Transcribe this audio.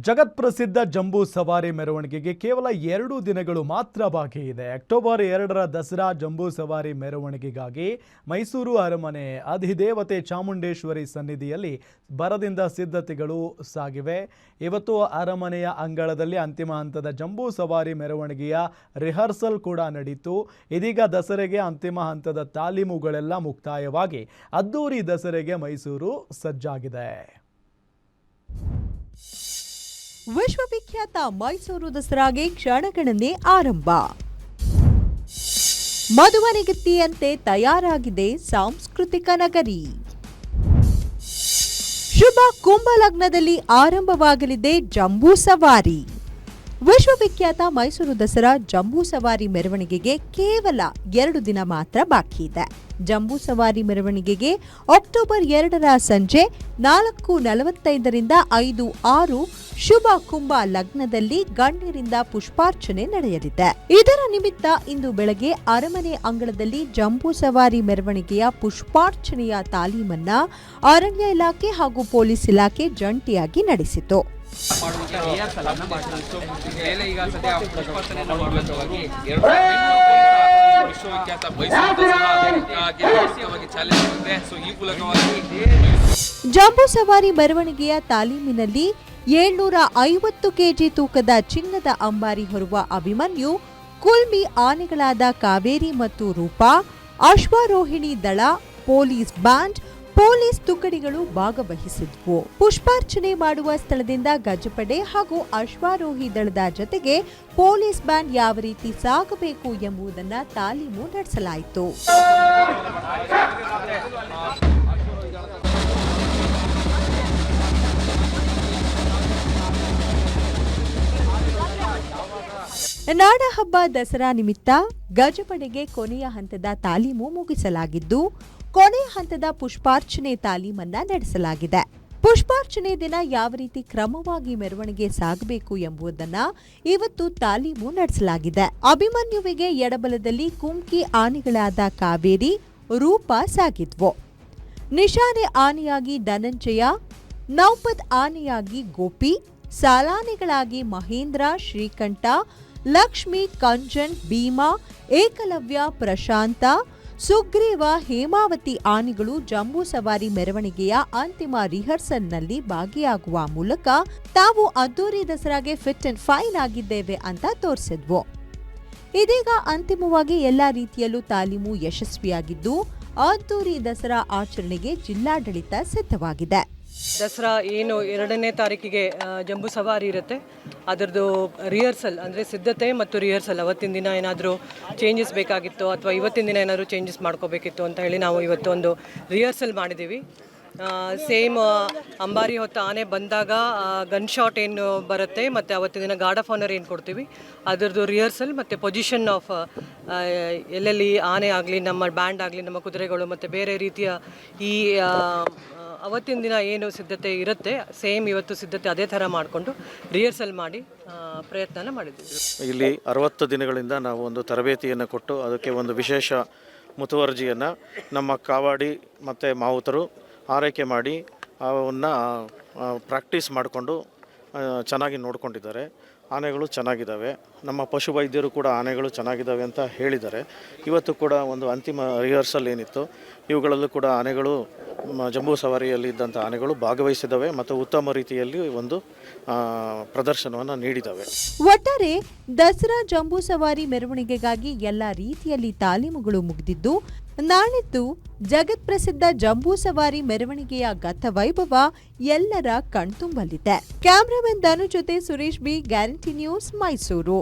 ಜಗತ್ಪ್ರಸಿದ್ಧ ಜಂಬೂ ಸವಾರಿ ಮೆರವಣಿಗೆಗೆ ಕೇವಲ ಎರಡು ದಿನಗಳು ಮಾತ್ರ ಬಾಕಿ ಇದೆ. ಅಕ್ಟೋಬರ್ ಎರಡರ ದಸರಾ ಜಂಬೂ ಸವಾರಿ ಮೆರವಣಿಗೆಗಾಗಿ ಮೈಸೂರು ಅರಮನೆ, ಅಧಿದೇವತೆ ಚಾಮುಂಡೇಶ್ವರಿ ಸನ್ನಿಧಿಯಲ್ಲಿ ಬರದಿಂದ ಸಿದ್ಧತೆಗಳು ಸಾಗಿವೆ. ಇವತ್ತು ಅರಮನೆಯ ಅಂಗಳದಲ್ಲಿ ಅಂತಿಮ ಹಂತದ ಜಂಬೂ ಸವಾರಿ ಮೆರವಣಿಗೆಯ ರಿಹರ್ಸಲ್ ಕೂಡ ನಡೀತು. ಇದೀಗ ದಸರೆಗೆ ಅಂತಿಮ ಹಂತದ ತಾಲೀಮುಗಳೆಲ್ಲ ಮುಕ್ತಾಯವಾಗಿ ಅದ್ದೂರಿ ದಸರೆಗೆ ಮೈಸೂರು ಸಜ್ಜಾಗಿದೆ. ವಿಶ್ವವಿಖ್ಯಾತ ಮೈಸೂರು ದಸರಾಗೆ ಕ್ಷಣಗಣನೆ ಆರಂಭ. ಮಧುವನಿಗತ್ತಿಯಂತೆ ತಯಾರಾಗಿದೆ ಸಾಂಸ್ಕೃತಿಕ ನಗರಿ. ಶುಭ ಕುಂಭ ಲಗ್ನದಲ್ಲಿ ಆರಂಭವಾಗಲಿದೆ ಜಂಬೂ ಸವಾರಿ. ವಿಶ್ವವಿಖ್ಯಾತ ಮೈಸೂರು ದಸರಾ ಜಂಬೂ ಸವಾರಿ ಮೆರವಣಿಗೆಗೆ ಕೇವಲ ಎರಡು ದಿನ ಮಾತ್ರ ಬಾಕಿ ಇದೆ. ಜಂಬೂ ಸವಾರಿ ಮೆರವಣಿಗೆಗೆ ಅಕ್ಟೋಬರ್ ಎರಡರ ಸಂಜೆ ನಾಲ್ಕು ನಲವತ್ತೈದರಿಂದ ಐದು ಆರು ಶುಭ ಕುಂಭ ಲಗ್ನದಲ್ಲಿ ಗಣ್ಯರಿಂದ ಪುಷ್ಪಾರ್ಚನೆ ನಡೆಯಲಿದೆ. ಇದರ ನಿಮಿತ್ತ ಇಂದು ಬೆಳಗ್ಗೆ ಅರಮನೆ ಅಂಗಳದಲ್ಲಿ ಜಂಬೂ ಸವಾರಿ ಮೆರವಣಿಗೆಯ ಪುಷ್ಪಾರ್ಚನೆಯ ತಾಲೀಮನ್ನ ಅರಣ್ಯ ಇಲಾಖೆ ಹಾಗೂ ಪೊಲೀಸ್ ಇಲಾಖೆ ಜಂಟಿಯಾಗಿ ನಡೆಸಿತು. ಮಾಡುವಂತ ರಿಹರ್ಸಲ್ ಅನ್ನ ಮಾಡಿದ್ರು ಮೇಲೆ ಈಗ ಸದ್ಯ ಪುಷ್ಪಾರ್ಚನೆಯನ್ನು ಮಾಡುವಂತವಾಗಿ ಎರಡು ದಿನ ವಿಶ್ವವಿಖ್ಯಾತ ಮೈಸೂರು ದಸರಾ ಅದಕ್ಕೆ ಅಧಿಕೃತವಾಗಿ ಚಾಲನೆ ಸಿಗುತ್ತೆ ಸೊ ಈ ಮೂಲಕವಾಗಿ ಜಂಬೂ ಸವಾರಿ ಮೆರವಣಿಗೆಯ ತಾಲೀಮಿನಲ್ಲಿ ಏಳ್ನೂರ ಐವತ್ತು ಕೆಜಿ ತೂಕದ ಚಿನ್ನದ ಅಂಬಾರಿ ಹೊರುವ ಅಭಿಮನ್ಯು ಕುಲ್ಮಿ ಆನೆಗಳಾದ ಕಾವೇರಿ ಮತ್ತು ರೂಪಾ, ಅಶ್ವಾರೋಹಿಣಿ ದಳ, ಪೊಲೀಸ್ ಬ್ಯಾಂಡ್ ಪೊಲೀಸ್ ತುಕಡಿಗಳು ಭಾಗವಹಿಸಿದ್ವು. ಪುಷ್ಪಾರ್ಚನೆ ಮಾಡುವ ಸ್ಥಳದಿಂದ ಗಜಪಡೆ ಹಾಗೂ ಅಶ್ವಾರೋಹಿ ದಳದ ಜೊತೆಗೆ ಪೊಲೀಸ್ ಬ್ಯಾಂಡ್ ಯಾವ ರೀತಿ ಸಾಗಬೇಕು ಎಂಬುದನ್ನ ತಾಲೀಮು ನಡೆಸಲಾಯಿತು. ನಾಡಹಬ್ಬ ದಸರಾ ನಿಮಿತ್ತ ಗಜಪಡೆಗೆ ಕೊನೆಯ ಹಂತದ ತಾಲೀಮು ಮುಗಿಸಲಾಗಿದ್ದು ಕೊನೆಯ ಹಂತದ ಪುಷ್ಪಾರ್ಚನೆ ತಾಲೀಮನ್ನ ನಡೆಸಲಾಗಿದೆ. ಪುಷ್ಪಾರ್ಚನೆ ದಿನ ಯಾವ ರೀತಿ ಕ್ರಮವಾಗಿ ಮೆರವಣಿಗೆ ಸಾಗಬೇಕು ಎಂಬುದನ್ನ ಇವತ್ತು ತಾಲೀಮು ನಡೆಸಲಾಗಿದೆ. ಅಭಿಮನ್ಯುವಿಗೆ ಎಡಬಲದಲ್ಲಿ ಕುಂಕಿ ಆನೆಗಳಾದ ಕಾವೇರಿ, ರೂಪ ಸಾಗಿದ್ವು. ನಿಶಾನೆ ಆನೆಯಾಗಿ ಧನಂಜಯ, ನೌಪದ್ ಆನೆಯಾಗಿ ಗೋಪಿ, ಸಾಲಾನೆಗಳಾಗಿ ಮಹೇಂದ್ರ, ಶ್ರೀಕಂಠ, ಲಕ್ಷ್ಮಿ, ಕಂಜನ್, ಭೀಮಾ, ಏಕಲವ್ಯ, ಪ್ರಶಾಂತ ಸುಗ್ರೀವ ಹೇಮಾವತಿ ಆನೆಗಳು ಜಂಬೂ ಸವಾರಿ ಮೆರವಣಿಗೆಯ ಅಂತಿಮ ರಿಹರ್ಸಲ್ನಲ್ಲಿ ಭಾಗಿಯಾಗುವ ಮೂಲಕ ತಾವು ಅದ್ದೂರಿ ದಸರಾಗೆ ಫಿಟ್ ಅಂಡ್ ಫೈನ್ ಆಗಿದ್ದೇವೆ ಅಂತ ತೋರಿಸಿದ್ವು. ಇದೀಗ ಅಂತಿಮವಾಗಿ ಎಲ್ಲಾ ರೀತಿಯಲ್ಲೂ ತಾಲೀಮು ಯಶಸ್ವಿಯಾಗಿದ್ದು, ಅದ್ದೂರಿ ದಸರಾ ಆಚರಣೆಗೆ ಜಿಲ್ಲಾಡಳಿತ ಸಿದ್ಧವಾಗಿದೆ. ದಸರಾ ಏನು ಎರಡನೇ ತಾರೀಕಿಗೆ ಜಂಬೂ ಸವಾರಿ ಇರುತ್ತೆ. ಅದರದ್ದು ರಿಹರ್ಸಲ್ ಅಂದರೆ ಸಿದ್ಧತೆ ಮತ್ತು ರಿಹರ್ಸಲ್ ಅವತ್ತಿನ ದಿನ ಏನಾದರೂ ಚೇಂಜಸ್ ಬೇಕಾಗಿತ್ತು ಅಥವಾ ಇವತ್ತಿನ ದಿನ ಏನಾದರೂ ಚೇಂಜಸ್ ಮಾಡ್ಕೋಬೇಕಿತ್ತು ಅಂತ ಹೇಳಿ ನಾವು ಇವತ್ತು ಒಂದು ರಿಹರ್ಸಲ್ ಮಾಡಿದ್ದೀವಿ. ಸೇಮ್ ಅಂಬಾರಿ ಹೊತ್ತ ಆನೆ ಬಂದಾಗ ಗನ್ ಶಾಟ್ ಏನು ಬರುತ್ತೆ ಮತ್ತು ಅವತ್ತಿನ ದಿನ ಗಾರ್ಡ್ ಆಫ್ ಆನರ್ ಏನು ಕೊಡ್ತೀವಿ? ಅದರದ್ದು ರಿಹರ್ಸಲ್ ಮತ್ತು ಪೊಸಿಷನ್ ಆಫ್ ಎಲ್ಲೆಲ್ಲಿ ಆನೆ ಆಗಲಿ, ನಮ್ಮ ಬ್ಯಾಂಡ್ ಆಗಲಿ, ನಮ್ಮ ಕುದುರೆಗಳು ಮತ್ತು ಬೇರೆ ರೀತಿಯ ಈ ಅವತ್ತಿನ ದಿನ ಏನು ಸಿದ್ಧತೆ ಇರುತ್ತೆ, ಸೇಮ್ ಇವತ್ತು ಸಿದ್ಧತೆ ಅದೇ ಥರ ಮಾಡಿಕೊಂಡು ರಿಹರ್ಸಲ್ ಮಾಡಿ ಪ್ರಯತ್ನ ಪ್ರಯತ್ನನ ಮಾಡಿದ್ದೀವಿ ಇಲ್ಲಿ ಅರವತ್ತು ದಿನಗಳಿಂದ ನಾವು ಒಂದು ತರಬೇತಿಯನ್ನು ಕೊಟ್ಟು ಅದಕ್ಕೆ ಒಂದು ವಿಶೇಷ ಮುತುವರ್ಜಿಯನ್ನು ನಮ್ಮ ಕಾವಾಡಿ ಮತ್ತು ಮಾವುತರು ಆರೈಕೆ ಮಾಡಿ ಅವನ್ನು ಪ್ರಾಕ್ಟೀಸ್ ಮಾಡಿಕೊಂಡು ಚೆನ್ನಾಗಿ ನೋಡ್ಕೊಂಡಿದ್ದಾರೆ. ಆನೆಗಳು ಚೆನ್ನಾಗಿದ್ದಾವೆ. ನಮ್ಮ ಪಶು ವೈದ್ಯರು ಕೂಡ ಆನೆಗಳು ಚೆನ್ನಾಗಿದ್ದಾವೆ ಅಂತ ಹೇಳಿದ್ದಾರೆ. ಇವತ್ತು ಕೂಡ ಒಂದು ಅಂತಿಮ ರಿಹರ್ಸಲ್ ಏನಿತ್ತು. ಇವುಗಳಲ್ಲೂ ಕೂಡ ಆನೆಗಳು ಜಂಬೂ ಸವಾರಿಯಲ್ಲಿ ಇದ್ದಂಥ ಆನೆಗಳು ಭಾಗವಹಿಸಿದವೆ ಮತ್ತು ಉತ್ತಮ ರೀತಿಯಲ್ಲಿ ಒಂದು ಪ್ರದರ್ಶನವನ್ನು ನೀಡಿದವೆ. ಒಟ್ಟಾರೆ ದಸರಾ ಜಂಬೂ ಸವಾರಿ ಮೆರವಣಿಗೆಗಾಗಿ ಎಲ್ಲ ರೀತಿಯಲ್ಲಿ ತಾಲೀಮುಗಳು ಮುಗಿದಿದ್ದು, ನಾಳಿದ್ದು ಜಗತ್ ಪ್ರಸಿದ್ಧ ಜಂಬೂ ಸವಾರಿ ಮೆರವಣಿಗೆಯ ಗತವೈಭವ ಎಲ್ಲರ ಕಣ್ತುಂಬಲಿದೆ. ಕ್ಯಾಮ್ರಾಮನ್ ಧನು ಜೊತೆ Suresh B, guarantee news Mysuru.